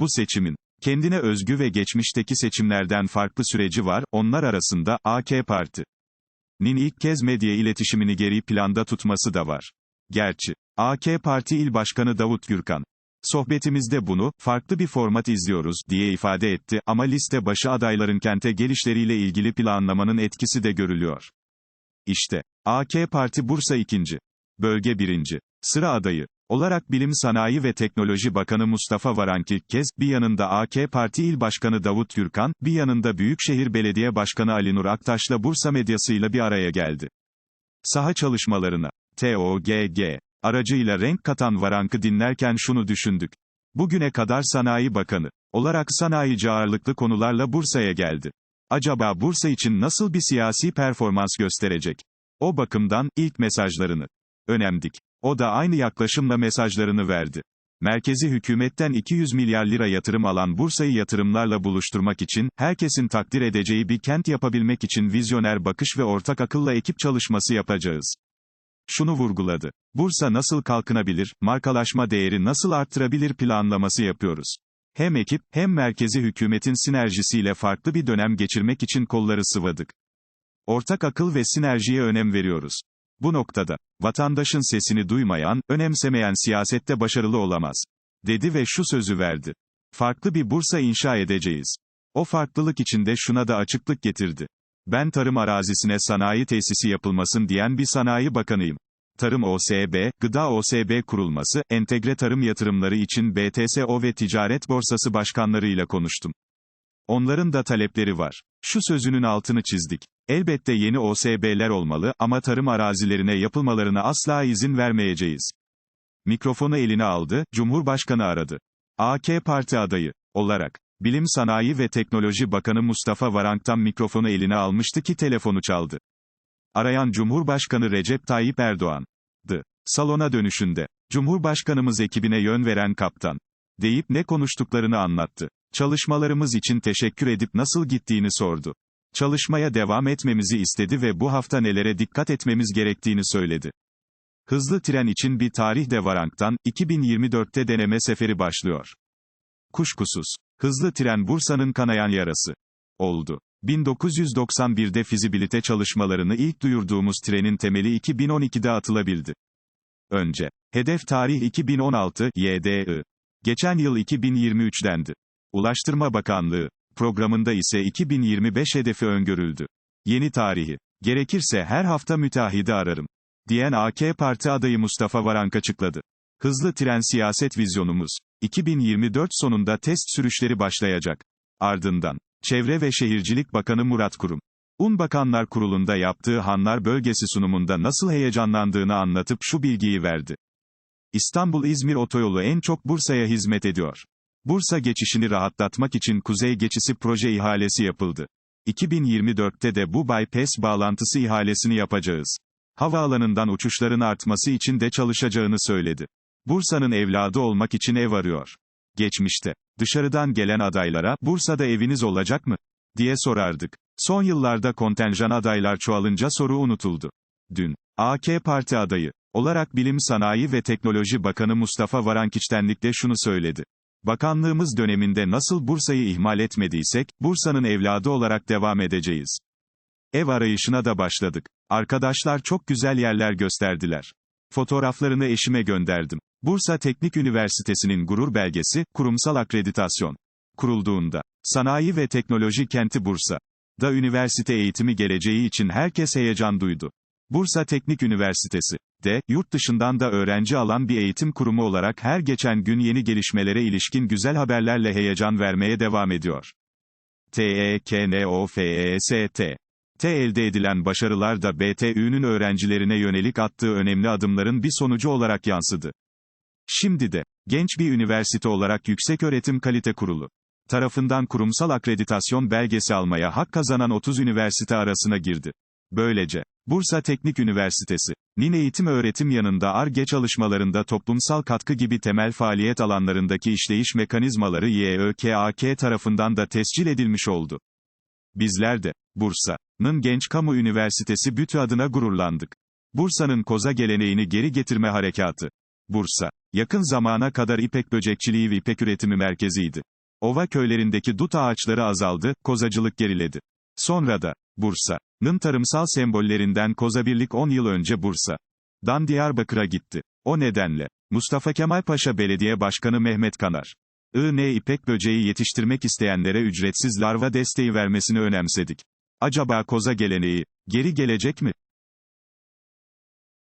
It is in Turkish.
Bu seçimin, kendine özgü ve geçmişteki seçimlerden farklı süreci var, onlar arasında, AK Parti. Nin ilk kez medya iletişimini geri planda tutması da var. Gerçi, AK Parti İl Başkanı Davut Gürkan, sohbetimizde bunu, farklı bir format izliyoruz, diye ifade etti, ama liste başı adayların kente gelişleriyle ilgili planlamanın etkisi de görülüyor. İşte, AK Parti Bursa 2. Bölge 1. Sıra adayı olarak Bilim Sanayi ve Teknoloji Bakanı Mustafa Varank kez, bir yanında AK Parti İl Başkanı Davut Gürkan, bir yanında Büyükşehir Belediye Başkanı Ali Nur Aktaş'la Bursa medyasıyla bir araya geldi. Saha çalışmalarına, TOGG, aracıyla renk katan Varank'ı dinlerken şunu düşündük. Bugüne kadar Sanayi Bakanı olarak sanayici ağırlıklı konularla Bursa'ya geldi. Acaba Bursa için nasıl bir siyasi performans gösterecek? O bakımdan, ilk mesajlarını önemdik. O da aynı yaklaşımla mesajlarını verdi. Merkezi hükümetten 200 milyar lira yatırım alan Bursa'yı yatırımlarla buluşturmak için, herkesin takdir edeceği bir kent yapabilmek için vizyoner bakış ve ortak akılla ekip çalışması yapacağız. Şunu vurguladı. Bursa nasıl kalkınabilir, markalaşma değeri nasıl arttırabilir planlaması yapıyoruz. Hem ekip, hem merkezi hükümetin sinerjisiyle farklı bir dönem geçirmek için kolları sıvadık. Ortak akıl ve sinerjiye önem veriyoruz. Bu noktada, vatandaşın sesini duymayan, önemsemeyen siyasette başarılı olamaz. Dedi ve şu sözü verdi. Farklı bir Bursa inşa edeceğiz. O farklılık içinde şuna da açıklık getirdi. Ben tarım arazisine sanayi tesisi yapılmasın diyen bir sanayi bakanıyım. Tarım OSB, Gıda OSB kurulması, entegre tarım yatırımları için BTSO ve Ticaret Borsası başkanlarıyla konuştum. Onların da talepleri var. Şu sözünün altını çizdik. Elbette yeni OSB'ler olmalı ama tarım arazilerine yapılmalarına asla izin vermeyeceğiz. Mikrofonu eline aldı, Cumhurbaşkanı aradı. AK Parti adayı olarak Bilim Sanayi ve Teknoloji Bakanı Mustafa Varank'tan mikrofonu eline almıştı ki telefonu çaldı. Arayan Cumhurbaşkanı Recep Tayyip Erdoğan'dı. Salona dönüşünde Cumhurbaşkanımız ekibine yön veren kaptan deyip ne konuştuklarını anlattı. Çalışmalarımız için teşekkür edip nasıl gittiğini sordu. Çalışmaya devam etmemizi istedi ve bu hafta nelere dikkat etmemiz gerektiğini söyledi. Hızlı tren için bir tarih de Varank'tan, 2024'te deneme seferi başlıyor. Kuşkusuz, hızlı tren Bursa'nın kanayan yarası oldu. 1991'de fizibilite çalışmalarını ilk duyurduğumuz trenin temeli 2012'de atılabildi. Önce, hedef tarih 2016, YDI. Geçen yıl 2023'dendi. Ulaştırma Bakanlığı, programında ise 2025 hedefi öngörüldü. Yeni tarihi, gerekirse her hafta müteahhidi ararım, diyen AK Parti adayı Mustafa Varank açıkladı. Hızlı tren siyaset vizyonumuz, 2024 sonunda test sürüşleri başlayacak. Ardından, Çevre ve Şehircilik Bakanı Murat Kurum, Un Bakanlar Kurulu'nda yaptığı Hanlar bölgesi sunumunda nasıl heyecanlandığını anlatıp şu bilgiyi verdi. İstanbul-İzmir otoyolu en çok Bursa'ya hizmet ediyor. Bursa geçişini rahatlatmak için Kuzey Geçisi proje ihalesi yapıldı. 2024'te de bu bypass bağlantısı ihalesini yapacağız. Havaalanından uçuşların artması için de çalışacağını söyledi. Bursa'nın evladı olmak için ev arıyor. Geçmişte, dışarıdan gelen adaylara, Bursa'da eviniz olacak mı? diye sorardık. Son yıllarda kontenjan adaylar çoğalınca soru unutuldu. Dün, AK Parti adayı olarak Bilim Sanayi ve Teknoloji Bakanı Mustafa Varank içtenlikle şunu söyledi. Bakanlığımız döneminde nasıl Bursa'yı ihmal etmediysek, Bursa'nın evladı olarak devam edeceğiz. Ev arayışına da başladık. Arkadaşlar çok güzel yerler gösterdiler. Fotoğraflarını eşime gönderdim. Bursa Teknik Üniversitesi'nin gurur belgesi, kurumsal akreditasyon. Kurulduğunda, sanayi ve teknoloji kenti Bursa. Da üniversite eğitimi geleceği için herkes heyecan duydu. Bursa Teknik Üniversitesi de, yurt dışından da öğrenci alan bir eğitim kurumu olarak her geçen gün yeni gelişmelere ilişkin güzel haberlerle heyecan vermeye devam ediyor. E TEKNOFEST T elde edilen başarılar da BTÜ'nün öğrencilerine yönelik attığı önemli adımların bir sonucu olarak yansıdı. Şimdi de, genç bir üniversite olarak Yükseköğretim Kalite Kurulu tarafından kurumsal akreditasyon belgesi almaya hak kazanan 30 üniversite arasına girdi. Böylece, Bursa Teknik Üniversitesi, NİN eğitim öğretim yanında ARGE çalışmalarında toplumsal katkı gibi temel faaliyet alanlarındaki işleyiş mekanizmaları YÖKAK tarafından da tescil edilmiş oldu. Bizler de, Bursa'nın Genç Kamu Üniversitesi bütü adına gururlandık. Bursa'nın koza geleneğini geri getirme harekatı Bursa. Yakın zamana kadar ipek böcekçiliği ve ipek üretimi merkeziydi. Ova köylerindeki dut ağaçları azaldı, kozacılık geriledi. Sonra da, Bursa'nın tarımsal sembollerinden Kozabirlik 10 yıl önce Bursa'dan Diyarbakır'a gitti. O nedenle, Mustafa Kemal Paşa Belediye Başkanı Mehmet Kanar, IN ipek böceği yetiştirmek isteyenlere ücretsiz larva desteği vermesini önemsedik. Acaba koza geleneği, geri gelecek mi?